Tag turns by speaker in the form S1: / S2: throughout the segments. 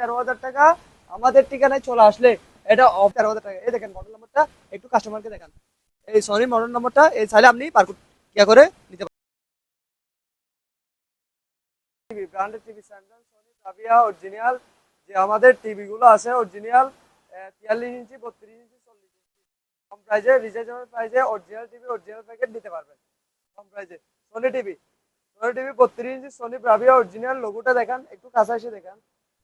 S1: তেরো হাজার টাকা আমাদের ঠিকানায় চলে আসলে এটা অফ তেরো হাজার টাকা। এই দেখেন মডেল নাম্বারটা একটু কাস্টমারকে দেখান। এই সনি মডেল নাম্বারটা এই চাইলে আপনি পার করে নিতে পারেন। TV branded TV Samsung Sony Kavya original যে আমাদের টিভি গুলো আছে অরিজিনাল তিয়াল্লিশ ইঞ্চি, বত্রিশ ইঞ্চি, চল্লিশ ইঞ্চি। কম প্রাইজে রিচার্জেবল প্রাইজে অরিজিনাল টিভি অরিজিনাল প্যাকেট নিতে পারবেন। কম প্রাইজে সনি টিভি সনি টিভি বত্রিশ ইঞ্চি সনি ব্রাভিয়া অরিজিনাল লোগোটা দেখান, একটু কাছে এসে দেখান।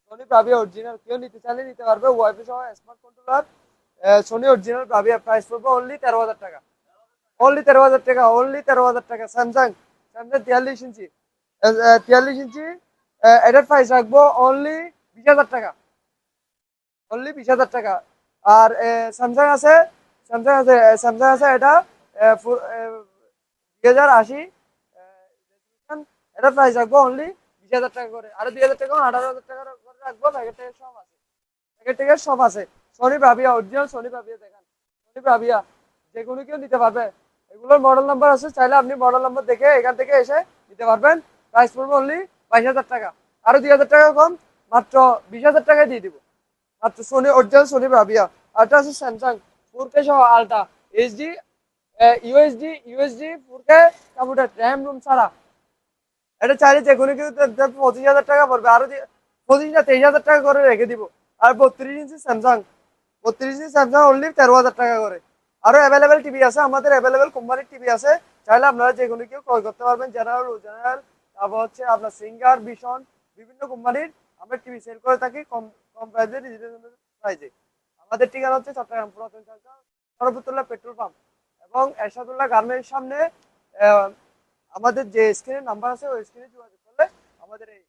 S1: সনি ব্রাভিয়া অরিজিনাল কেউ নিতে চাইলে নিতে পারবে। ওয়াইফাই সহ smart controller Sony original Bravia price পড়বে অনলি তেরো হাজার টাকা। অনলি তেরো হাজার টাকা অনলি তেরো হাজার টাকা। স্যামসাং স্যামসাং তিয়াল্লিশ ইঞ্চি। তিয়াল্লিশ ইঞ্চি এটার প্রাইস রাখব অনলি বিশ হাজার টাকা। অনলি বিশ হাজার টাকা। আর স্যামসাং আছে স্যামসাং আছে স্যামসাং আছে এটা দুই হাজার আশি। এটা প্রাইস রাখব অনলি বিশ হাজার টাকা করে। আর দুই হাজার টাকা আঠারো হাজার টাকা রাখব প্যাকেট থেকে সব আছে। প্যাকেট সব আছে। সনি ভাবিয়া অরিজিনাল সনি ভাবিয়া, দেখান। সনি ভাবিয়া, যে কোনো কেউ নিতে পারবে। এগুলোর মডেল নাম্বার আছে, চাইলে আপনি মডেল নাম্বার দেখে এখান থেকে এসে নিতে পারবেন। প্রাইস পড়বে অনলি বাইশ হাজার টাকা। আরও দুই হাজার টাকা কম, মাত্র বিশ হাজার টাকায় দিয়ে দিব। মাত্র সোনি অরিজিনাল সোনি ভাবিয়া। আরটা আছে স্যামসাং ফোর সহ ultra HD USD USD four computer RAM room ছাড়া। এটা চাইলে যে কোনো কেউ দে- দে- পঁচিশ হাজার টাকা পড়বে। আরও দি- পঁচিশ তেইশ হাজার টাকা করে রেখে দিব। আর বত্রিশ ইঞ্চি স্যামসাং। বত্রিশ ইঞ্চি স্যামসাং অনলি তেরো হাজার টাকা করে। আরও অ্যাভেলেবেল টিভি আছে, আমাদের অ্যাভেলেবেল কোম্পানির টিভি আছে। চাইলে আপনারা যে কোনো কেউ ক্রয় করতে পারবেন। জেনারেল জেনারেল তারপর হচ্ছে আপনার সিঙ্গার ভীষণ বিভিন্ন কোম্পানির আমরা টিভি সেল করে থাকি কম কম প্রাইসে রিজনেবল প্রাইসে আমাদের ঠিকানা হচ্ছে চট্টগ্রাম পুরাতন সরকার সরবতুল্লাহ পেট্রোল পাম্প এবং এরশাদুল্লাহ গার্মেন্টস সামনে আমাদের যে স্ক্রিনের নাম্বার আছে, ওই স্ক্রিনে যোগাযোগ করলে আমাদের এই